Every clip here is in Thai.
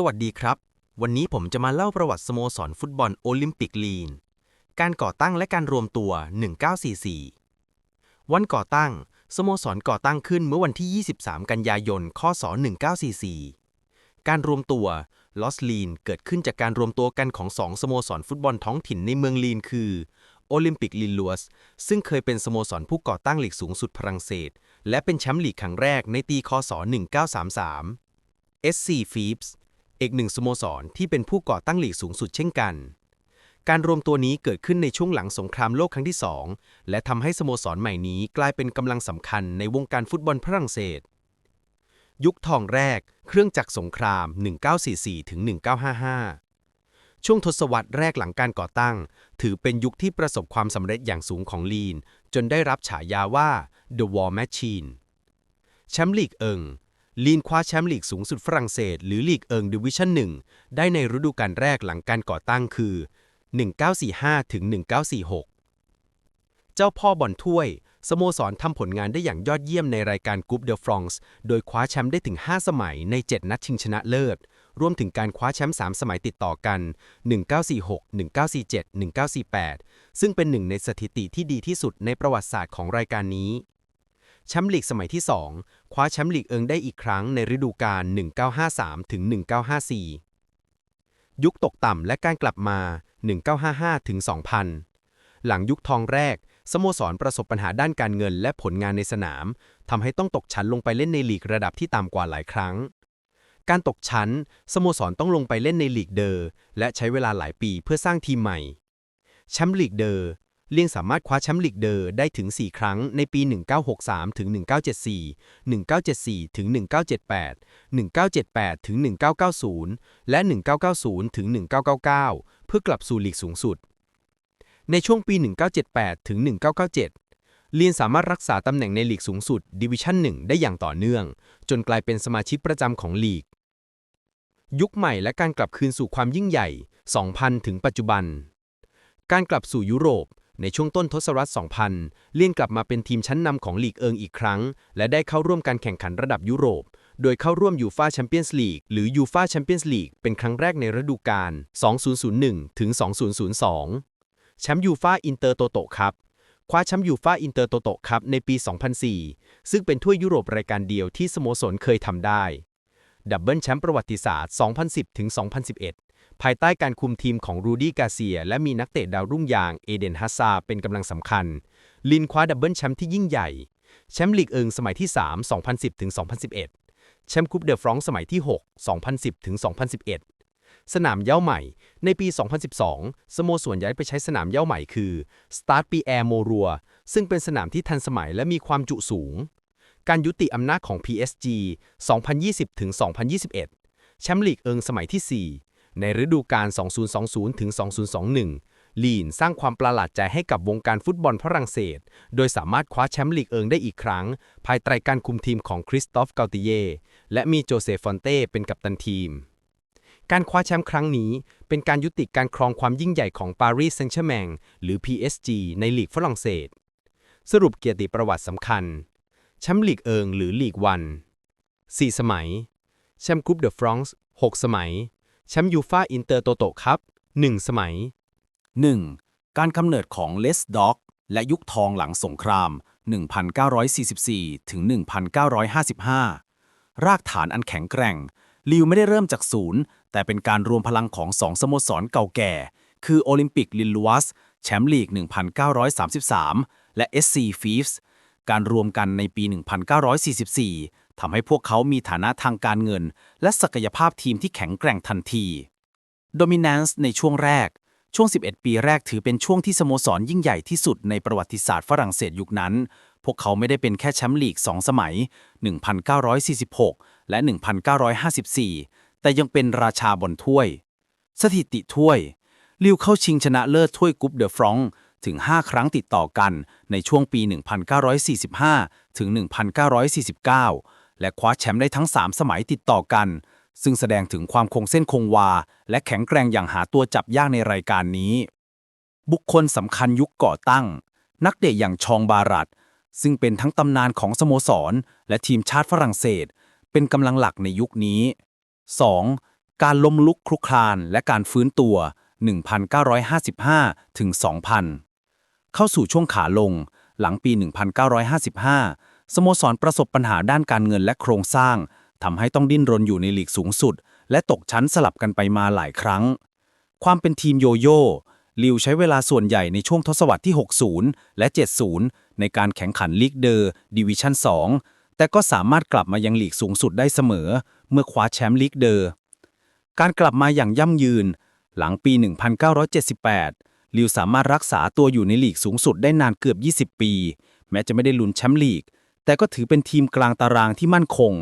สวัสดีครับ วันนี้ผมจะมาเล่าประวัติสโมสรฟุตบอลโอลิมปิกลีน การก่อตั้งและการรวมตัว 1944 วันก่อตั้ง สโมสรก่อตั้งขึ้นเมื่อวันที่ 23 กันยายน คศ 1944 การรวมตัวลอสลีนเกิดขึ้นจากการรวมตัวกันของสองสโมสรฟุตบอลท้องถิ่นในเมืองลีนคือโอลิมปิกลีนลัวสซึ่งเคยเป็นสโมสรผู้ก่อตั้งลีกสูงสุดฝรั่งเศส และเป็นแชมป์ลีกครั้งแรกในปีคศ 1933 SC f i e b s อีกหนึ่งสโมสรที่เป็นผู้ก่อตั้งลีกสูงสุดเช่นกัน การรวมตัวนี้เกิดขึ้นในช่วงหลังสงครามโลกครั้งที่ 2 และทำให้สโมสรใหม่นี้กลายเป็นกำลังสำคัญในวงการฟุตบอลฝรั่งเศส ยุคทองแรก เครื่องจักรสงคราม 1944ถึง1955 ช่วงทศวรรษแรกหลังการก่อตั้ง ถือเป็นยุคที่ประสบความสำเร็จอย่างสูงของลีน จนได้รับฉายาว่า The War Machine แชมป์ลีกเอิง ลีนคว้าแชมป์ลีกสูงสุดฝรั่งเศส หรือลีกเอิงดิวิชั่น1 ได้ในฤดูกาลแรกหลังการก่อตั้งคือ 1945ถึง1946 เจ้าพ่อบอลถ้วย สโมสรทำผลงานได้อย่างยอดเยี่ยมในรายการกรุ๊ปเดอะฟรองส์โดยคว้าแชมป์ได้ถึง 5 สมัยใน 7 นัดชิงชนะเลิศ รวมถึงการคว้าแชมป์3สมัยติดต่อกัน 1946 1947 1948 ซึ่งเป็นหนึ่งในสถิติที่ดีที่สุดในประวัติศาสตร์ของรายการนี้ แชมป์ลีกสมัยที่ 2 คว้าแชมป์ลีกเอิงได้อีกครั้งในฤดูกาล 1953 ถึง 1954 ยุคตกต่ำและการกลับมา 1955 ถึง 2000 หลังยุคทองแรก สโมสรประสบปัญหาด้านการเงินและผลงานในสนามทำให้ต้องตกชั้นลงไปเล่นในลีกระดับที่ต่ำกว่าหลายครั้ง การตกชั้น สโมสรต้องลงไปเล่นในลีกเดอร์และใช้เวลาหลายปีเพื่อสร้างทีมใหม่แชมป์ลีกเดอร์ เลียงสามารถคว้าแชมป์ลีกเดอร์ได้ถึง 4 ครั้งในปี 1963 ถึง 1974 1974 ถึง 1978 1978 ถึง 1990 และ 1990 ถึง 1999 เพื่อกลับสู่ลีกสูงสุด ในช่วงปี 1978 ถึง 1997 เลียนสามารถรักษาตำแหน่งในลีกสูงสุดดิวิชั่น1ได้อย่างต่อเนื่อง จนกลายเป็นสมาชิกประจำของลีก ยุคใหม่และการกลับคืนสู่ความยิ่งใหญ่ 2000 ถึงปัจจุบันการกลับสู่ยุโรป ในช่วงต้นทศวรรษ 2000 เลียนกลับมาเป็นทีมชั้นนำของลีกเอิงอีกครั้ง และได้เข้าร่วมการแข่งขันระดับยุโรป โดยเข้าร่วมยูฟาแชมเปี้ยนส์ลีกหรือยูฟาแชมเปี้ยนส์ลีกเป็นครั้งแรกในฤดูกาล 2001 ถึง 2002 แชมป์ยูฟาอินเตอร์โตโตครับคว้าแชมป์ยูฟาอินเตอร์โตโตครับในปี 2004 ซึ่งเป็นถ้วยยุโรปรายการเดียวที่สโมสรเคยทำได้ ดับเบิลแชมป์ประวัติศาสตร์ 2010 ถึง 2011 ภายใต้การคุมทีมของรูดี้กาเซีย และมีนักเตะดาวรุ่งอย่างเอเดนฮัสซาเป็นกำลังสำคัญ ลินคว้าดับเบิลแชมป์ที่ยิ่งใหญ่ แชมป์ลีกเอิงสมัยที่ 3 2010ถึง2011 แชมป์คุปเดอะฟรองก์สมัยที่ 6 2010ถึง2011 สนามเย้าใหม่ ในปี 2012 สโมสรย้ายไปใช้สนามเย้าใหม่คือ Stade Pierre Mauroy ซึ่งเป็นสนามที่ทันสมัยและมีความจุสูง การยุติอำนาจของ PSG 2020ถึง2021 แชมป์ลีกเอิงสมัยที่ 4 ในฤดูกาล 2020 ถึง 2021 ลีนสร้างความประหลาดใจให้กับวงการฟุตบอลฝรั่งเศส โดยสามารถคว้าแชมป์ลีกเอิงได้อีกครั้ง ภายใต้การคุมทีมของคริสตอฟ เกาติเย และมีโจเซฟฟอนเต้เป็นกัปตันทีม การคว้าแชมป์ครั้งนี้ เป็นการยุติการครองความยิ่งใหญ่ของปารีสแซงต์แชร์แมงหรือ PSG ในลีกฝรั่งเศส สรุปเกียรติประวัติสำคัญ แชมป์ลีกเอิงหรือลีกวัน 4 สมัย แชมป์กรุ๊ปเดอะฟรองส์6สมัย แชมป์ยูฟาอินเตอร์โตโตครับ1 สมัย 1. การกำเนิดของเลสด็อกและยุคทองหลังสงคราม 1944 ถึง 1955 รากฐานอันแข็งแกร่ง ลิวไม่ได้เริ่มจากศูนย์ แต่เป็นการรวมพลังของสองสโมสรเก่าแก่ คือโอลิมปิกลินลัวสแชมป์ลีก 1933 และ SC f i e v s การรวมกันในปี 1944 ทำให้พวกเขามีฐานะทางการเงิน และศักยภาพทีมที่แข็งแกร่งทันที Dominance ในช่วงแรก ช่วง 11 ปีแรกถือเป็นช่วงที่สโมสรยิ่งใหญ่ที่สุดในประวัติศาสตร์ฝรั่งเศสยุคนั้น พวกเขาไม่ได้เป็นแค่แชมป์ลีก 2 สมัย 1946 และ 1954 แต่ยังเป็นราชาบอลถ้วย สถิติถ้วย ลิวเข้าชิงชนะเลิศถ้วยกุ๊ปเดอฟรองถึง 5 ครั้งติดต่อกันในช่วงปี 1945 ถึง 1949 และคว้าแชมป์ได้ทั้ง 3 สมัยติดต่อกัน ซึ่งแสดงถึงความคงเส้นคงวา และแข็งแกร่งอย่างหาตัวจับยากในรายการนี้ บุคคลสำคัญยุคก่อตั้ง นักเตะอย่างชองบารัตซึ่งเป็นทั้งตำนานของสโมสร และทีมชาติฝรั่งเศส เป็นกำลังหลักในยุคนี้ 2. การล้มลุกคลุกคลานและการฟื้นตัว 1955 ถึง 2000 เข้าสู่ช่วงขาลงหลังปี 1955 สโมสรประสบปัญหาด้านการเงินและโครงสร้างทำให้ต้องดิ้นรนอยู่ในลีกสูงสุด และตกชั้นสลับกันไปมาหลายครั้ง ความเป็นทีมโยโย่ลิวใช้เวลาส่วนใหญ่ในช่วงทศวรรษที่ 60 และ 70 ในการแข่งขันลีกเดอร์ดิวิชั่น 2 แต่ก็สามารถกลับมายังลีกสูงสุดได้เสมอ เมื่อคว้าแชมป์ลีกเดอร์การกลับมาอย่างย่ำยืน หลังปี 1978 ลิวสามารถรักษาตัวอยู่ในลีกสูงสุดได้นานเกือบ 20 ปี แม้จะไม่ได้ลุ้นแชมป์ลีก แต่ก็ถือเป็นทีมกลางตารางที่มั่นคง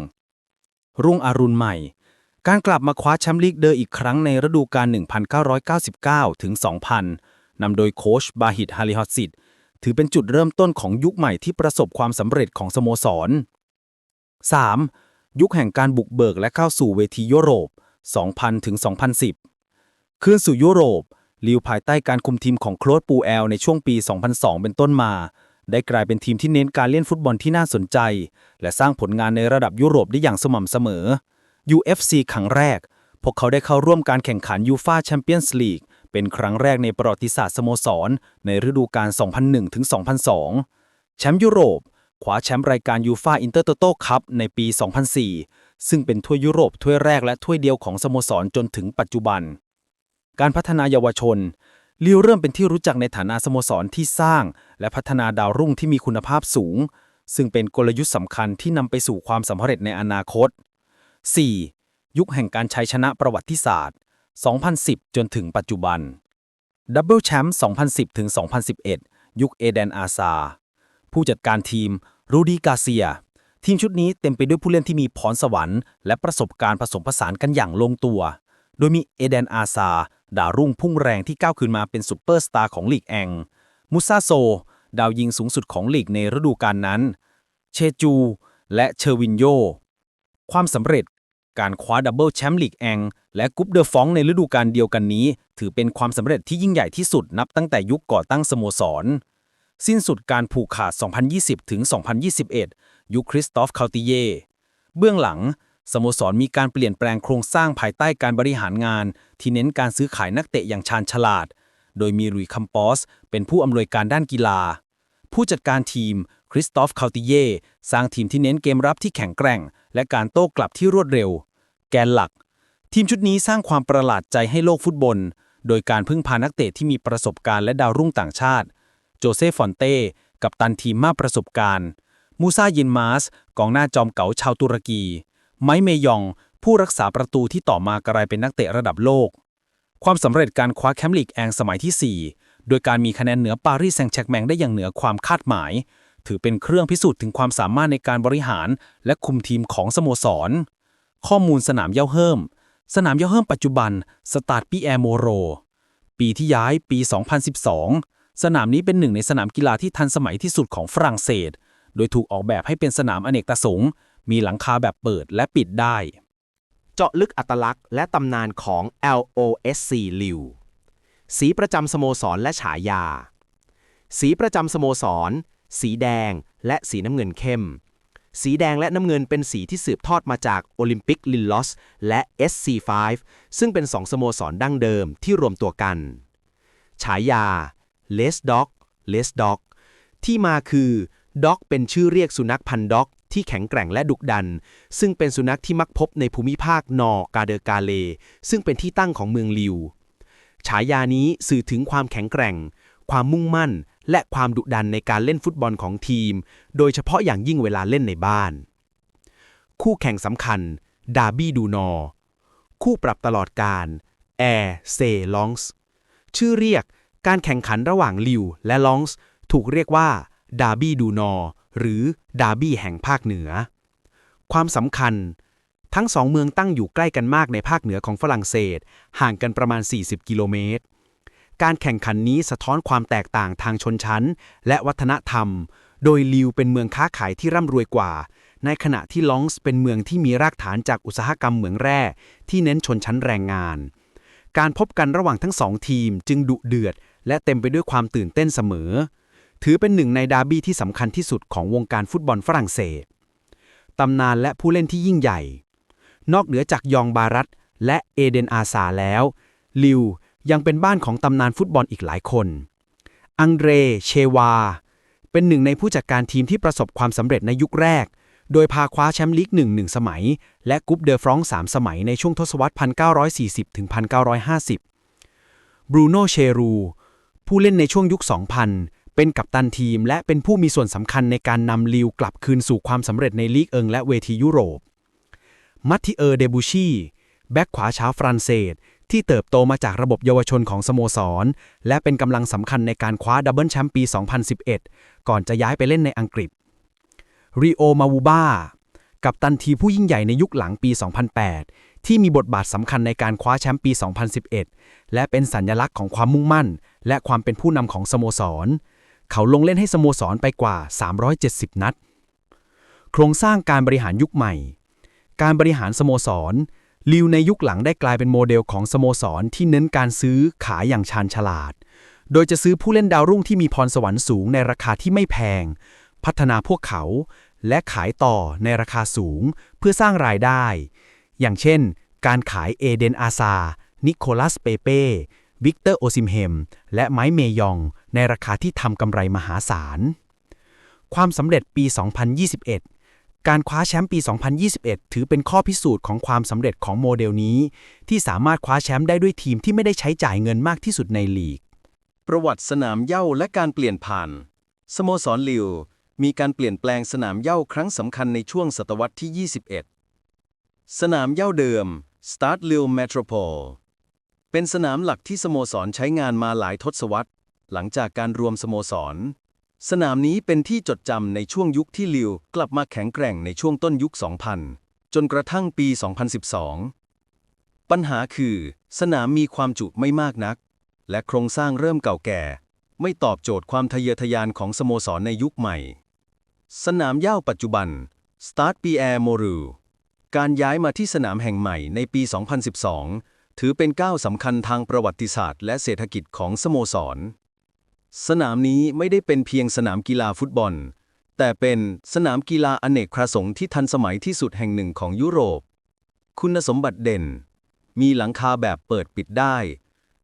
รุ่งอรุณใหม่ การกลับมาคว้าแชมป์ลีกเดอร์อีกครั้งในฤดูกาล 1999 ถึง 2000 นำโดยโค้ชบาฮิตฮาริฮอตซิดถือเป็นจุดเริ่มต้นของยุคใหม่ที่ประสบความสำเร็จของสโมสร 3. ยุคแห่งการบุกเบิกและเข้าสู่เวทียุโรป 2000 ถึง 2010 คืนสู่ยุโรปลิวภายใต้การคุมทีมของโคลดปูแอลในช่วงปี 2002 เป็นต้นมา ได้กลายเป็นทีมที่เน้นการเล่นฟุตบอลที่น่าสนใจ และสร้างผลงานในระดับยุโรปได้อย่างสม่ำเสมอ UFC ครั้งแรก พวกเขาได้เข้าร่วมการแข่งขันยูฟาแชมเปี้ยนส์ลีกเป็นครั้งแรกในประวัติศาสตร์สโมสร ในฤดูกาล 2001 ถึง 2002 แชมป์ยุโรปคว้าแชมป์รายการยูฟาอินเตอร์โตโต้คัพในปี 2004 ซึ่งเป็นถ้วยยุโรปถ้วยแรกและถ้วยเดียวของสโมสรจนถึงปัจจุบัน การพัฒนาเยาวชน ลิวเริ่มเป็นที่รู้จักในฐานะสโมสรที่สร้าง และพัฒนาดาวรุ่งที่มีคุณภาพสูง ซึ่งเป็นกลยุทธ์สำคัญที่นำไปสู่ความสำเร็จในอนาคต 4. ยุคแห่งการใช้ชนะประวัติศาสตร์ 2010 จนถึงปัจจุบันดับเบิลแชมป์ 2010 ถึง 2011 ยุคเอเดนอาซา ผู้จัดการทีม รูดีกาเซีย ทีมชุดนี้เต็มไปด้วยผู้เล่นที่มีพรสวรรค์และประสบการณ์ผสมผสานกันอย่างลงตัว โดยมีเอเดนอาซา ดาวรุ่งพุ่งแรงที่ก้าวขึ้นมาเป็นซูเปอร์สตาร์ของลีกแอง มุซาโซ ดาวยิงสูงสุดของลีกในฤดูกาลนั้น เชจู และเชอร์วินโย ความสำเร็จการคว้าดับเบิลแชมป์ลีกแอง และกุปเดอฟองในฤดูกาลเดียวกันนี้ ถือเป็นความสำเร็จที่ยิ่งใหญ่ที่สุดนับตั้งแต่ยุคก่อตั้งสโมสร สิ้นสุดการผูกขาด 2020 ถึง 2021 ยุคคริสตอฟคาติเย เบื้องหลัง สโมสรมีการเปลี่ยนแปลงโครงสร้างภายใต้การบริหารงาน ที่เน้นการซื้อขายนักเตะอย่างชาญฉลาด โดยมีรุยคัมปอส เป็นผู้อำนวยการด้านกีฬา ผู้จัดการทีมคริสตอฟคาติเย่สร้างทีมที่เน้นเกมรับที่แข็งแกร่ง และการโต้กลับที่รวดเร็ว แกนหลัก ทีมชุดนี้สร้างความประหลาดใจให้โลกฟุตบอล โดยการพึ่งพานักเตะที่มีประสบการณ์และดาวรุ่งต่างชาติ โจเซฟฟอนเต้กับตันทีมมากประสบการณ์ มูซายินมาสกองหน้าจอมเก๋าชาวตุรกี ไมค์เมยอง ผู้รักษาประตูที่ต่อมากลายเป็นนักเตะระดับโลก ความสำเร็จการคว้าแชมป์ลีกแองสมัยที่ 4 โดยการมีคะแนนเหนือปารีสแซงต์แชกแมงได้อย่างเหนือความคาดหมาย ถือเป็นเครื่องพิสูจน์ถึงความสามารถในการบริหาร และคุมทีมของสโมสร ข้อมูลสนามเย่าเฮิมสนามเย่าเฮิมปัจจุบันสตาร์ปีแอร์โมโร ปีที่ย้ายปี 2012 สนามนี้เป็นหนึ่งในสนามกีฬาที่ทันสมัยที่สุดของฝรั่งเศส โดยถูกออกแบบให้เป็นสนามอเนกประสงค์ มีหลังคาแบบเปิดและปิดได้ เจาะลึกอัตลักษณ์และตำนานของ LOSC ลิวสีประจำสโมสรและฉายา สีประจำสโมสร สีแดงและสีน้ำเงินเข้ม สีแดงและน้ำเงินเป็นสีที่สืบทอดมาจากโอลิมปิกลินลอสและ SC5 ซึ่งเป็นสองสโมสรดั้งเดิมที่รวมตัวกัน ฉายา Les Dog Les Dog ที่มาคือด็อกเป็นชื่อเรียกสุนัขพันธุ์ด็อก ที่แข็งแกร่งและดุดัน ซึ่งเป็นสุนัขที่มักพบในภูมิภาคนอร์กาเดอร์กาเล ซึ่งเป็นที่ตั้งของเมืองลิว ฉายานี้สื่อถึงความแข็งแกร่ง ความมุ่งมั่น และความดุดันในการเล่นฟุตบอลของทีม โดยเฉพาะอย่างยิ่งเวลาเล่นในบ้าน คู่แข่งสำคัญ ดาร์บี้ดูนอร์คู่ปรับตลอดการแอร์เซลองส์ชื่อเรียกการแข่งขันระหว่างลิวและลองส์ถูกเรียกว่าดาร์บี้ดูนอร์ หรือดาร์บี้แห่งภาคเหนือ ความสำคัญ ทั้งสองเมืองตั้งอยู่ใกล้กันมากในภาคเหนือของฝรั่งเศส ห่างกันประมาณ 40 กิโลเมตร การแข่งขันนี้สะท้อนความแตกต่างทางชนชั้น และวัฒนธรรม โดยลิวเป็นเมืองค้าขายที่ร่ำรวยกว่า ในขณะที่ลองส์เป็นเมืองที่มีรากฐานจากอุตสาหกรรมเหมืองแร่ที่เน้นชนชั้นแรงงาน การพบกันระหว่างทั้งสองทีมจึงดุเดือด และเต็มไปด้วยความตื่นเต้นเสมอ ถือเป็นหนึ่งในดาร์บี้ที่สำคัญที่สุดของวงการฟุตบอลฝรั่งเศส ตำนานและผู้เล่นที่ยิ่งใหญ่ นอกเหนือจากยองบารัตและเอเดนอาซาแล้ว ลิวยังเป็นบ้านของตำนานฟุตบอลอีกหลายคน อังเดร เชวา เป็นหนึ่งในผู้จัดการทีมที่ประสบความสำเร็จในยุคแรก โดยพาคว้าแชมป์ลีกหนึ่งหนึ่งสมัย และกุ๊ปเดอฟรองสามสมัยในช่วงทศวรรษ 1940ถึง1950 บรูโน่เชรู ผู้เล่นในช่วงยุค 2000 เป็นกัปตันทีม และเป็นผู้มีส่วนสำคัญในการนำลิวกลับคืนสู่ความสำเร็จในลีกเอิงและเวทียุโรป มัตติเออร์เดบูชีแบ็กขวาชาวฝรั่งเศส ที่เติบโตมาจากระบบเยาวชนของสโมสร และเป็นกำลังสำคัญในการคว้าดับเบิลแชมป์ปี 2011 ก่อนจะย้ายไปเล่นในอังกฤษริโอมาวูบากับตันทีมผู้ยิ่งใหญ่ในยุคหลังปี 2008 ที่มีบทบาทสำคัญในการคว้าแชมป์ปี 2011 และเป็นสัญลักษณ์ของความมุ่งมั่น และความเป็นผู้นำของสโมสร เขาลงเล่นให้สโมสรไปกว่า 370 นัด โครงสร้างการบริหารยุคใหม่ การบริหารสโมสร ลิวในยุคหลังได้กลายเป็นโมเดลของสโมสรที่เน้นการซื้อขายอย่างชาญฉลาด โดยจะซื้อผู้เล่นดาวรุ่งที่มีพรสวรรค์สูงในราคาที่ไม่แพง พัฒนาพวกเขาและขายต่อในราคาสูงเพื่อสร้างรายได้ อย่างเช่น การขายเอเดนอาซา นิโคลัสเปเป้ วิกเตอร์โอซิมเฮม และไมค์เมยอง ในราคาที่ทำกำไรมหาศาล ความสำเร็จปี 2021 การคว้าแชมป์ปี 2021 ถือเป็นข้อพิสูจน์ของความสำเร็จของโมเดลนี้ ที่สามารถคว้าแชมป์ได้ด้วยทีมที่ไม่ได้ใช้จ่ายเงินมากที่สุดในลีก ประวัติสนามเย้าและการเปลี่ยนผ่าน สโมสรลิวมีการเปลี่ยนแปลงสนามเย้าครั้งสำคัญในช่วงศตวรรษที่ 21 สนามเย้าเดิม Start l i l Metropole เป็นสนามหลักที่สโมสรใช้งานมาหลายทศวรรษ หลังจากการรวมสโมสร สนามนี้เป็นที่จดจำในช่วงยุคที่ลิวกลับมาแข็งแกร่งในช่วงต้นยุค 2000 จนกระทั่งปี 2012 ปัญหาคือ สนามมีความจุไม่มากนัก และโครงสร้างเริ่มเก่าแก่ ไม่ตอบโจทย์ความทะเยอทะยานของสโมสรในยุคใหม่ สนามย้าปัจจุบัน Start Pierre Moru การย้ายมาที่สนามแห่งใหม่ในปี 2012 ถือเป็นก้าวสำคัญทางประวัติศาสตร์และเศรษฐกิจของสโมสร สนามนี้ไม่ได้เป็นเพียงสนามกีฬาฟุตบอล แต่เป็นสนามกีฬาอเนกประสงค์ที่ทันสมัยที่สุดแห่งหนึ่งของยุโรป คุณสมบัติเด่น มีหลังคาแบบเปิดปิดได้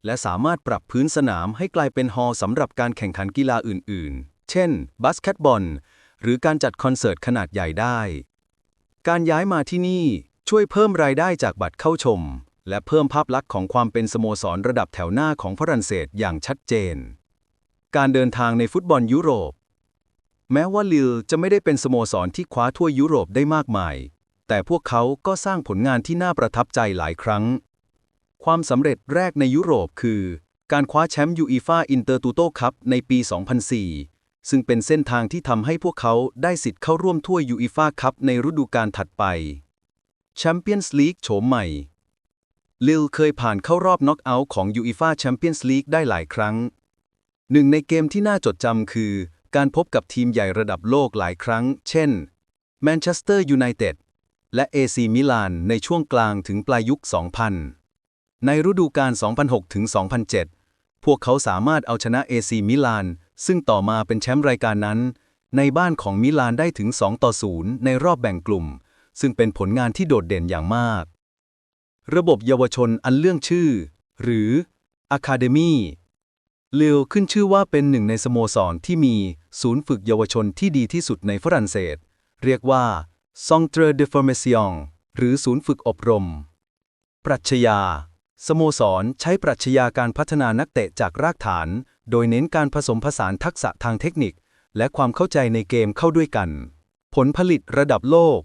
และสามารถปรับพื้นสนามให้กลายเป็นฮอลล์สำหรับการแข่งขันกีฬาอื่น ๆ เช่น บาสเกตบอล หรือการจัดคอนเสิร์ตขนาดใหญ่ได้ การย้ายมาที่นี่ช่วยเพิ่มรายได้จากบัตรเข้าชม และเพิ่มภาพลักษณ์ของความเป็นสโมสรระดับแถวหน้าของฝรั่งเศสอย่างชัดเจน การเดินทางในฟุตบอลยุโรป แม้ว่าลิลจะไม่ได้เป็นสโมสรที่คว้าทั่วยุโรปได้มากมาย แต่พวกเขาก็สร้างผลงานที่น่าประทับใจหลายครั้ง ความสำเร็จแรกในยุโรปคือ การคว้าแชมป์ยูอีฟาอินเตอร์ตูโต้คัพในปี 2004 ซึ่งเป็นเส้นทางที่ทำให้พวกเขาได้สิทธิ์เข้าร่วมถ้วยยูอีฟาคัพในฤดูกาลถัดไปแชมเปี้ยนส์ลีกโฉมใหม่ลิลเคยผ่านเข้ารอบน็อกเอาท์ของยูอีฟาแชมเปี้ยนส์ลีกได้หลายครั้ง หนึ่งในเกมที่น่าจดจำคือ การพบกับทีมใหญ่ระดับโลกหลายครั้ง เช่นแมนเชสเตอร์ยูไนเต็ดและเอซีมิลานในช่วงกลางถึงปลายยุค 2000 ในฤดูกาล 2006 ถึง 2007 พวกเขาสามารถเอาชนะเอซีมิลานซึ่งต่อมาเป็นแชมป์รายการนั้น ในบ้านของมิลานได้ถึง 2 ต่อ 0 ในรอบแบ่งกลุ่ม ซึ่งเป็นผลงานที่โดดเด่นอย่างมาก ระบบเยาวชนอันเรื่องชื่อ หรือ Academy เลียวขึ้นชื่อว่าเป็นหนึ่งในสโมสรที่มีศูนย์ฝึกเยาวชนที่ดีที่สุดในฝรั่งเศส เรียกว่า Centre de Formation หรือศูนย์ฝึกอบรม ปรัชญา สโมสรใช้ปรัชญาการพัฒนานักเตะจากรากฐาน โดยเน้นการผสมผสานทักษะทางเทคนิค และความเข้าใจในเกมเข้าด้วยกัน ผลผลิตระดับโลก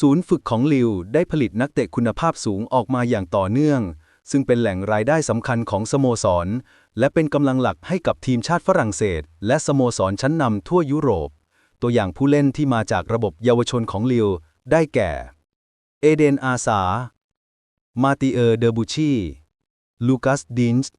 ศูนย์ฝึกของลิวได้ผลิตนักเตะคุณภาพสูงออกมาอย่างต่อเนื่อง ซึ่งเป็นแหล่งรายได้สำคัญของสโมสร และเป็นกำลังหลักให้กับทีมชาติฝรั่งเศส และสโมสรชั้นนำทั่วยุโรป ตัวอย่างผู้เล่นที่มาจากระบบเยาวชนของลิว ได้แก่ เอเดนอาซา มาติเออร์เดอบูชี ลูคัสดินส์